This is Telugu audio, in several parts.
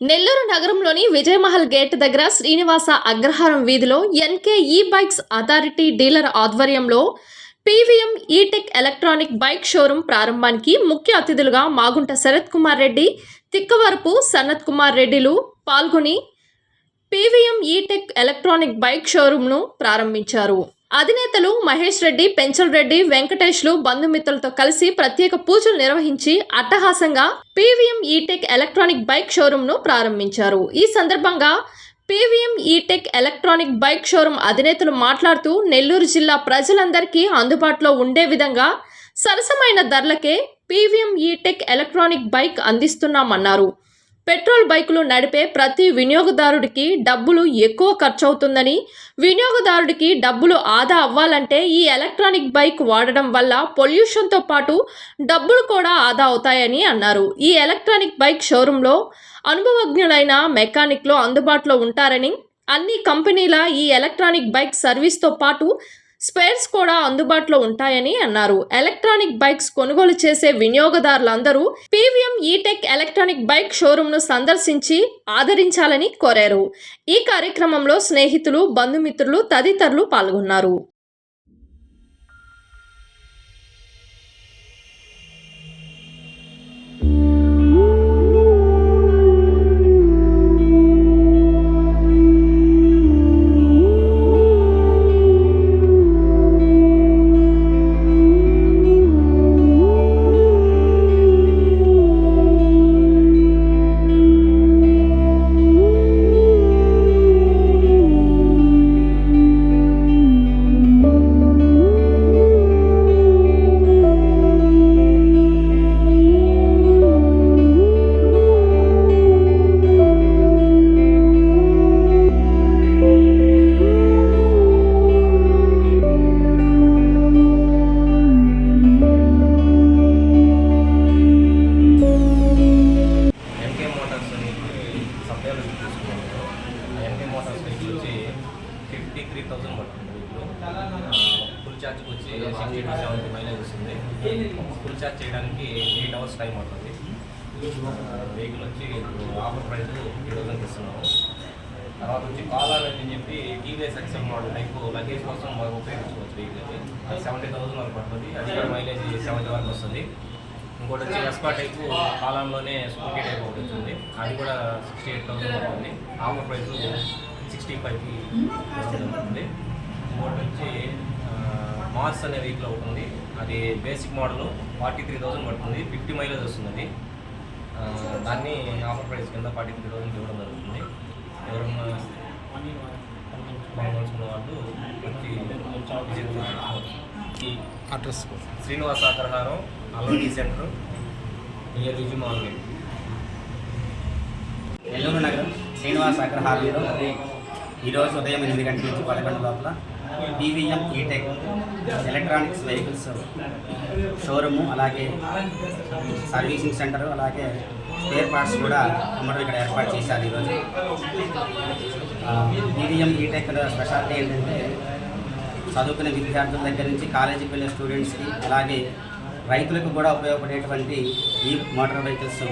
నెల్లూరు నగరంలోని విజయమహల్ గేట్ దగ్గర శ్రీనివాస అగ్రహారం వీధిలో NK e bikes authority dealer ఆధ్వర్యంలో PVM E tech electronic bike showroom ప్రారంభానికి ముఖ్య అతిథులుగా మాగుంట శరత్ కుమార్ రెడ్డి తిక్కవరపు సనత్ కుమార్ రెడ్డిలు పాల్గొని పీవీఎం ఈటెక్ ఎలక్ట్రానిక్ బైక్ షోరూంను ప్రారంభించారు. అధినేతలు మహేష్ రెడ్డి పెంచల్ రెడ్డి వెంకటేష్లు బంధుమిత్రులతో కలిసి ప్రత్యేక పూజలు నిర్వహించి అట్టహాసంగా పీవీఎం ఈటెక్ ఎలక్ట్రానిక్ బైక్ షోరూంను ప్రారంభించారు. ఈ సందర్భంగా PVM etech electronic bike showroom అధినేతలు మాట్లాడుతూ నెల్లూరు జిల్లా ప్రజలందరికీ అందుబాటులో ఉండే విధంగా సరసమైన ధరలకే పీవీఎం ఈటెక్ ఎలక్ట్రానిక్ బైక్ అందిస్తున్నామన్నారు. పెట్రోల్ బైకులు నడిపే ప్రతి వినియోగదారుడికి డబ్బులు ఎక్కువ ఖర్చు అవుతుందని వినియోగదారుడికి డబ్బులు ఆదా అవ్వాలంటే ఈ ఎలక్ట్రానిక్ బైక్ వాడడం వల్ల పొల్యూషన్తో పాటు డబ్బులు కూడా ఆదా అవుతాయని అన్నారు. ఈ ఎలక్ట్రానిక్ బైక్ షోరూంలో అనుభవజ్ఞులైన మెకానిక్లు అందుబాటులో ఉంటారని అన్ని కంపెనీల ఈ ఎలక్ట్రానిక్ బైక్ సర్వీస్తో పాటు స్పేర్స్ కూడా అందుబాటులో ఉంటాయని అన్నారు. ఎలక్ట్రానిక్ బైక్స్ కొనుగోలు చేసే వినియోగదారులందరూ పీవీఎం ఈటెక్ ఎలక్ట్రానిక్ బైక్ షోరూంను సందర్శించి ఆదరించాలని కోరారు. ఈ కార్యక్రమంలో స్నేహితులు బంధుమిత్రులు తదితరులు పాల్గొన్నారు. ఛార్జ్కి వచ్చి సిక్స్టీ టు సెవెంటీ మైలేజ్ వస్తుంది. ఫుల్ ఛార్జ్ చేయడానికి ఎయిట్ అవర్స్ టైం పడుతుంది. వెహికల్ వచ్చి ఆఫర్ ప్రైస్ త్రీ థౌసండ్ ఇస్తున్నాము. తర్వాత వచ్చి కాలర్ అని చెప్పి TVS XL model type luggage కోసం మాకు ఉపయోగించుకోవచ్చు వెహికల్ అది అది సెవెంటీ థౌసండ్ వరకు పడుతుంది. అది కూడా మైలేజ్ సెవెంటీ వరకు వస్తుంది. ఇంకోటి వచ్చి ఎస్పా టైప్ కాలంలోనే స్కూటీ టైప్ ఒకటి వచ్చింది అది కూడా సిక్స్టీ ఎయిట్ థౌసండ్ ఉంది. ఆఫర్ ప్రైస్ సిక్స్టీ ఫైవ్కి ఉంటుంది మార్స్ అనే వెహికల్ ఒకటి ఉంది. అది basic model forty three thousand పడుతుంది ఫిఫ్టీ మైలేజ్ వస్తుంది దాన్ని ఆఫర్ ప్రైస్ కింద ఫార్టీ త్రీ థౌసండ్ ఇవ్వడం జరుగుతుంది. ఎవరన్నా బాగుంచుకున్న వాళ్ళు వచ్చి address Srinivasa Agraharam centre near Vijaya market Nellore నగరం శ్రీనివాస అగ్రహారంలో ఈరోజు ఉదయం ఎనిమిది గంటల నుంచి పదకొండు లోపల BVM etech electronics vehicles showroom అలాగే సర్వీసింగ్ సెంటర్ అలాగే స్పేర్ పార్ట్స్ కూడా అమ్మడం ఇక్కడ ఏర్పాటు చేశారు ఈరోజు. బీవీఎం ఈటెక్ స్పెషాలిటీ ఏంటంటే చదువుకునే విద్యార్థుల దగ్గర నుంచి కాలేజీకి వెళ్ళే స్టూడెంట్స్కి అలాగే రైతులకు కూడా ఉపయోగపడేటువంటి ఈ మోటార్ వెహికల్స్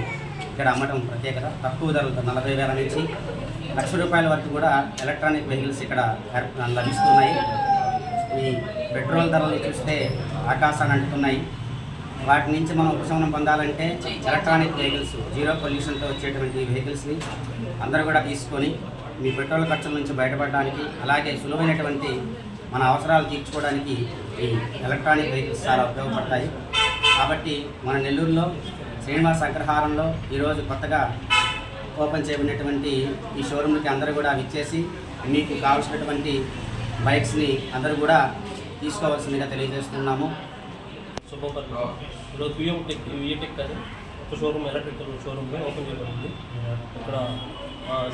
ఇక్కడ అమ్మడం ప్రత్యేకత. తక్కువ ధరలతో నలభై వేల నుంచి లక్ష రూపాయల వరకు కూడా ఎలక్ట్రానిక్ వెహికల్స్ ఇక్కడ లభిస్తున్నాయి. ఈ పెట్రోల్ ధరలు చూస్తే ఆకాశాన్ని అంటున్నాయి వాటి నుంచి మనం ఉపశమనం పొందాలంటే ఎలక్ట్రానిక్ వెహికల్స్ జీరో పొల్యూషన్తో వచ్చేటువంటి వెహికల్స్ని అందరూ కూడా తీసుకొని మీ పెట్రోల్ ఖర్చుల నుంచి బయటపడడానికి అలాగే సులువైనటువంటి మన అవసరాలు తీర్చుకోవడానికి ఈ ఎలక్ట్రానిక్ వెహికల్స్ చాలా ఉపయోగపడతాయి. కాబట్టి మన నెల్లూరులో శ్రీనివాస అగ్రహారంలో ఈరోజు కొత్తగా ఓపెన్ చేయబడినటువంటి ఈ షోరూమ్కి అందరూ కూడా విచ్చేసి మీకు కావాల్సినటువంటి బైక్స్ని అందరూ కూడా తీసుకోవాల్సిందిగా తెలియజేస్తున్నాము. శుభపర్ణ ఈరోజు పిఎం టెక్ విఏటెక్ అని ఒక షోరూమ్ ఎలక్ట్రికల్ షోరూమ్ ఓపెన్ చేయబడింది ఇక్కడ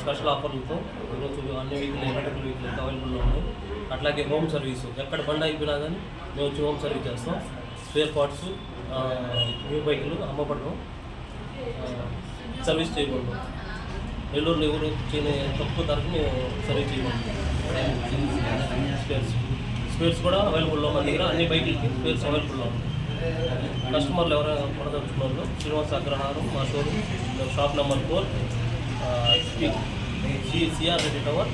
స్పెషల్ ఆఫర్లతో ఈరోజు అన్ని వెహికల్ ఎలక్ట్రికల్ వెహికల్ అవైలబుల్లో ఉన్నాయి. అట్లాగే హోమ్ సర్వీస్ ఎక్కడ బండి అయిపోయినా కానీ మేము వచ్చి హోమ్ సర్వీస్ చేస్తాం. స్పేర్ పార్ట్స్ న్యూ బైకులు అమ్మబడడం సర్వీస్ చేయబడడం నెల్లూరు నెవరు చేయని తక్కువ ధరకు మేము సర్వీస్ చేయమంటాం స్పేర్స్. స్పేర్స్ కూడా అవైలబుల్లో మన దగ్గర అన్ని బైకులకి స్పేర్స్ అవైలబుల్లో ఉన్నాయి. కస్టమర్లు ఎవరైనా కొనదలుచుకున్నారు శ్రీనివాస అగ్రహారం మా showroom shop number four CR Reddy tower.